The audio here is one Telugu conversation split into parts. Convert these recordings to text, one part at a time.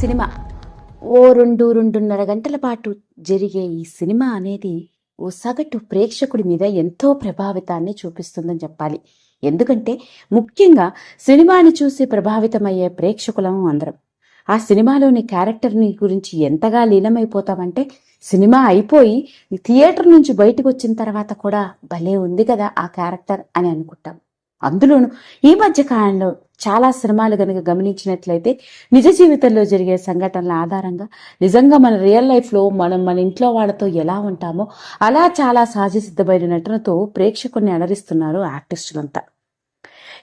సినిమా. ఓ రెండు రెండున్నర గంటల పాటు జరిగే ఈ సినిమా అనేది ఓ సగటు ప్రేక్షకుడి మీద ఎంతో ప్రభావితాన్ని చూపిస్తుందని చెప్పాలి. ఎందుకంటే ముఖ్యంగా సినిమాని చూసి ప్రభావితమయ్యే ప్రేక్షకులం అందరం. ఆ సినిమాలోని క్యారెక్టర్ని గురించి ఎంతగా లీనమైపోతామంటే సినిమా అయిపోయి థియేటర్ నుంచి బయటకు వచ్చిన తర్వాత కూడా భలే ఉంది కదా ఆ క్యారెక్టర్ అని అనుకుంటాం. అందులోను ఈ మధ్య కాలంలో చాలా సినిమాలు గనుక గమనించినట్లయితే నిజ జీవితంలో జరిగే సంఘటనల ఆధారంగా నిజంగా మన రియల్ లైఫ్లో మనం మన ఇంట్లో వాళ్ళతో ఎలా ఉంటామో అలా చాలా సహజ సిద్ధమైన నటనతో ప్రేక్షకుల్ని అలరిస్తున్నారు ఆర్టిస్టులంతా.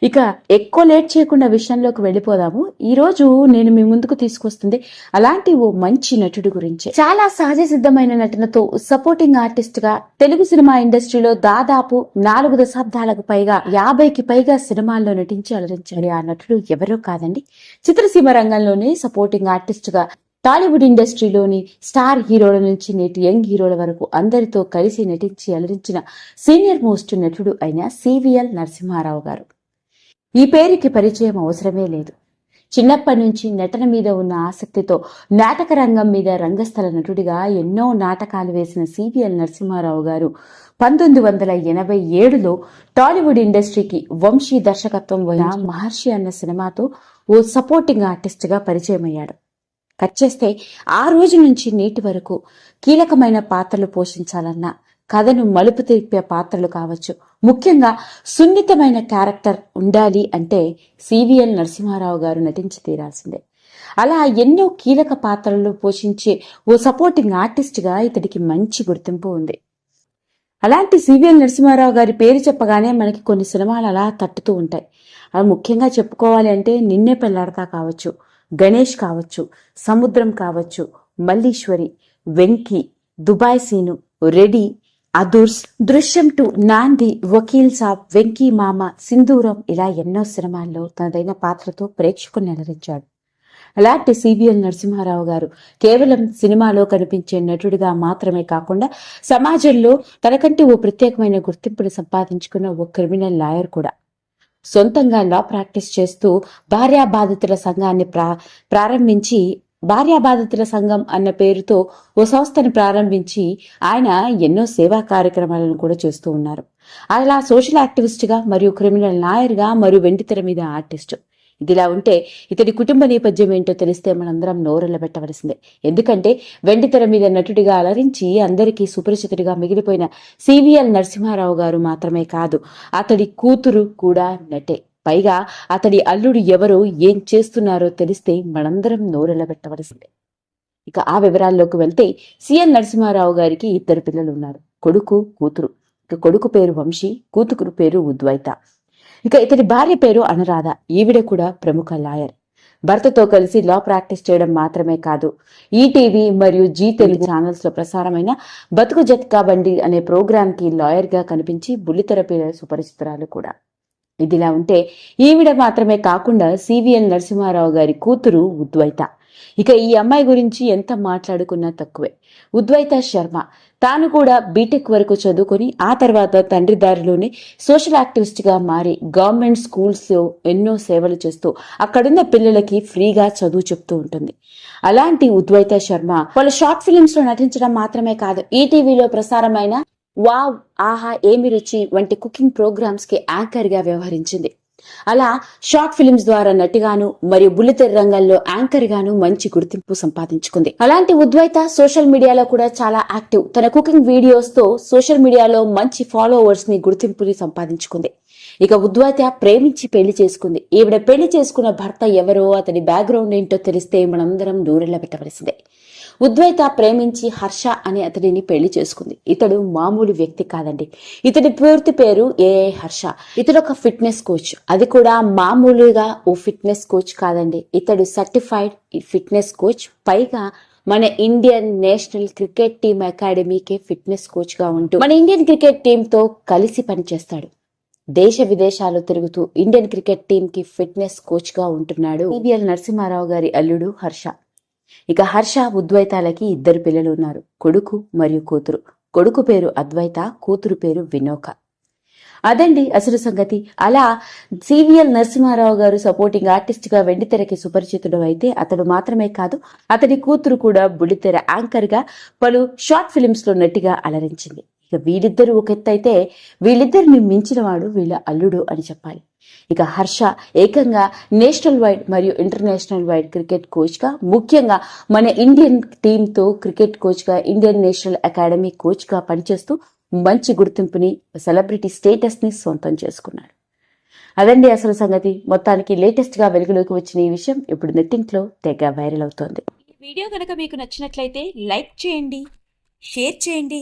ఇక ఎక్కువ లేట్ చేయకుండా విషయంలోకి వెళ్ళిపోదాము. ఈ రోజు నేను మీ ముందుకు తీసుకొస్తుంది అలాంటి ఓ మంచి నటుడి గురించి. చాలా సహజ సిద్ధమైన నటనతో సపోర్టింగ్ ఆర్టిస్ట్గా తెలుగు సినిమా ఇండస్ట్రీలో దాదాపు నాలుగు దశాబ్దాలకు పైగా యాభైకి పైగా సినిమాల్లో నటించి అలరించాడు. ఆ నటుడు ఎవరో కాదండి. చిత్రసీమ రంగంలోనే సపోర్టింగ్ ఆర్టిస్ట్గా టాలీవుడ్ ఇండస్ట్రీలోని స్టార్ హీరోల నుంచి నేటి యంగ్ హీరోల వరకు అందరితో కలిసి నటించి అలరించిన సీనియర్ మోస్ట్ నటుడు అయిన సివిఎల్ నరసింహారావు గారు. ఈ పేరుకి పరిచయం అవసరమే లేదు. చిన్నప్పటి నుంచి నటన మీద ఉన్న ఆసక్తితో నాటక రంగం మీద రంగస్థల నటుడిగా ఎన్నో నాటకాలు వేసిన సివిఎల్ నరసింహారావు గారు పంతొమ్మిది వందల ఎనభై ఏడులో టాలీవుడ్ ఇండస్ట్రీకి వంశీ దర్శకత్వం వల్ల మహర్షి అన్న సినిమాతో ఓ సపోర్టింగ్ ఆర్టిస్ట్గా పరిచయం అయ్యాడు కట్ చేస్తే ఆ రోజు నుంచి నేటి వరకు కీలకమైన పాత్రలు పోషించాలన్న కథను మలుపు తిప్పే పాత్రలు కావచ్చు. ముఖ్యంగా సున్నితమైన క్యారెక్టర్ ఉండాలి అంటే సివిఎల్ నరసింహారావు గారు నటించి తీరాల్సిందే. అలా ఎన్నో కీలక పాత్రలు పోషించే ఓ సపోర్టింగ్ ఆర్టిస్ట్గా ఇతడికి మంచి గుర్తింపు ఉంది. అలాంటి సివిఎల్ నరసింహారావు గారి పేరు చెప్పగానే మనకి కొన్ని సినిమాలు అలా తట్టుతూ ఉంటాయి. అవి ముఖ్యంగా చెప్పుకోవాలి అంటే నిన్నే పెళ్ళాడతా కావచ్చు గణేష్ కావచ్చు సముద్రం కావచ్చు Malliswari Venky Dubai Seenu ready Adhurs Drishyam two Naandhi Vakeel Saab Venky మామ సింధూరం ఇలా ఎన్నో సినిమాల్లో తనదైన పాత్రతో ప్రేక్షకులు నిలరించాడు అలాంటి సిబిఎల్ నరసింహారావు గారు కేవలం సినిమాలో కనిపించే నటుడిగా మాత్రమే కాకుండా సమాజంలో తనకంటే ఓ ప్రత్యేకమైన గుర్తింపును సంపాదించుకున్న ఓ క్రిమినల్ లాయర్ కూడా. సొంతంగా లా ప్రాక్టీస్ చేస్తూ భార్యా బాధితుల సంఘాన్ని ప్రా ప్రారంభించి భార్యా బాధితుల సంఘం అన్న పేరుతో ఓ సంస్థను ప్రారంభించి ఆయన ఎన్నో సేవా కార్యక్రమాలను కూడా చేస్తూ ఉన్నారు. అలా సోషల్ యాక్టివిస్ట్గా మరియు క్రిమినల్ లాయర్గా మరియు వెండితెర మీద ఆర్టిస్ట్. ఇదిలా ఉంటే ఇతడి కుటుంబ నేపథ్యం ఏంటో తెలిస్తే మనందరం నోరెళ్ళ పెట్టవలసిందే ఎందుకంటే వెండితెర మీద నటుడిగా అలరించి అందరికీ సుపరిచితుడిగా మిగిలిపోయిన సివిఎల్ నరసింహారావు గారు మాత్రమే కాదు అతడి కూతురు కూడా నటే. పైగా అతడి అల్లుడు ఎవరో ఏం చేస్తున్నారో తెలిస్తే మనందరం నోరెలబెట్టవలసిందే ఇక ఆ వివరాల్లోకి వెళ్తే సిఎల్ నరసింహారావు గారికి ఇద్దరు పిల్లలు ఉన్నారు కొడుకు కూతురు. ఇక కొడుకు పేరు వంశీ కూతురు పేరు ఉద్వైత. ఇక ఇతడి భార్య పేరు అనురాధ. ఈవిడ కూడా ప్రముఖ లాయర్. భర్తతో కలిసి లా ప్రాక్టీస్ చేయడం మాత్రమే కాదు ఈటీవీ మరియు జీ తెలుగు ఛానల్స్లో ప్రసారమైన బతుకు జత్కా బండి అనే ప్రోగ్రామ్కి లాయర్గా కనిపించి బుల్లితెర పేరు సుపరిచితురాలు కూడా. ఇదిలా ఉంటే ఈవిడ మాత్రమే కాకుండా సివిఎల్ నరసింహారావు గారి కూతురు ఉద్వైత. ఇక ఈ అమ్మాయి గురించి ఎంత మాట్లాడుకున్నా తక్కువే. ఉద్వైత శర్మ తాను కూడా బీటెక్ వరకు చదువుకొని ఆ తర్వాత తండ్రి దారిలోనే సోషల్ యాక్టివిస్ట్గా మారి గవర్నమెంట్ స్కూల్స్లో ఎన్నో సేవలు చేస్తూ అక్కడున్న పిల్లలకి ఫ్రీగా చదువు చెప్తూ ఉంటుంది. అలాంటి ఉద్వైత శర్మ వాళ్ళ షార్ట్ ఫిలిమ్స్లో నటించడం మాత్రమే కాదు ఈటీవీలో ప్రసారమైన వావ్ ఆహా ఏమి రుచి వంటి కుకింగ్ ప్రోగ్రామ్స్కి యాంకర్గా వ్యవహరించింది. అలా షార్ట్ ఫిలిమ్స్ ద్వారా నటిగాను మరియు బుల్లితెర రంగంలో యాంకర్ గాను మంచి గుర్తింపు సంపాదించుకుంది. అలాంటి ఉద్వైత సోషల్ మీడియాలో కూడా చాలా యాక్టివ్. తన కుకింగ్ వీడియోస్తో సోషల్ మీడియాలో మంచి ఫాలోవర్స్ని గుర్తింపుని సంపాదించుకుంది. ఇక ఉద్వైత ప్రేమించి పెళ్ళి చేసుకుంది. ఈవిడ పెళ్ళి చేసుకున్న భర్త ఎవరో అతని బ్యాక్గ్రౌండ్ ఏంటో తెలిస్తే మనందరం దూరెళ్ళ పెట్టవలసిందే. ఉద్వైత ప్రేమించి హర్ష అనే అతడిని పెళ్ళి చేసుకుంది. ఇతడు మామూలు వ్యక్తి కాదండి. ఇతడి పూర్తి పేరు ఏఐ హర్ష. ఇతడు ఒక ఫిట్నెస్ కోచ్. అది కూడా మామూలుగా ఓ ఫిట్నెస్ కోచ్ కాదండి. ఇతడు సర్టిఫైడ్ ఫిట్నెస్ కోచ్. పైగా మన ఇండియన్ నేషనల్ క్రికెట్ టీమ్ అకాడమీకే ఫిట్నెస్ కోచ్గా ఉంటూ మన ఇండియన్ క్రికెట్ టీమ్తో కలిసి పనిచేస్తాడు. దేశ విదేశాలు తిరుగుతూ ఇండియన్ క్రికెట్ టీమ్కి ఫిట్నెస్ కోచ్గా ఉంటున్నాడు. ఈబిఎల్ నరసింహారావు గారి అల్లుడు హర్ష. ఇక హర్ష ఉద్వైతాలకి ఇద్దరు పిల్లలు ఉన్నారు. కొడుకు మరియు కూతురు. కొడుకు పేరు అద్వైత కూతురు పేరు వినోక. అదండి అసలు సంగతి. అలా సివిఎల్ నరసింహారావు గారు సపోర్టింగ్ ఆర్టిస్ట్గా వెండితెరకి సుపరిచితుడు అయితే అతడు మాత్రమే కాదు అతడి కూతురు కూడా బుల్లితెర యాంకర్గా పలు షార్ట్ ఫిలిమ్స్లో నటిగా అలరించింది. ఇక వీళ్ళిద్దరూ ఒక ఎత్తు అయితే వీళ్ళిద్దరిని మించినవాడు వీళ్ళ అల్లుడు అని చెప్పాలి. ఇక హర్ష ఏకంగా నేషనల్ వైడ్ మరియు ఇంటర్నేషనల్ వైడ్ క్రికెట్ కోచ్గా ముఖ్యంగా మన ఇండియన్ టీంతో క్రికెట్ కోచ్గా ఇండియన్ నేషనల్ అకాడమీ కోచ్గా పనిచేస్తూ మంచి గుర్తింపుని సెలబ్రిటీ స్టేటస్ని సొంతం చేసుకున్నాడు. అదండి అసలు సంగతి. మొత్తానికి లేటెస్ట్గా వెలుగులోకి వచ్చిన ఈ విషయం ఇప్పుడు నెట్టింట్లో తెగ వైరల్ అవుతోంది. వీడియో కనుక మీకు నచ్చినట్లయితే లైక్ చేయండి షేర్ చేయండి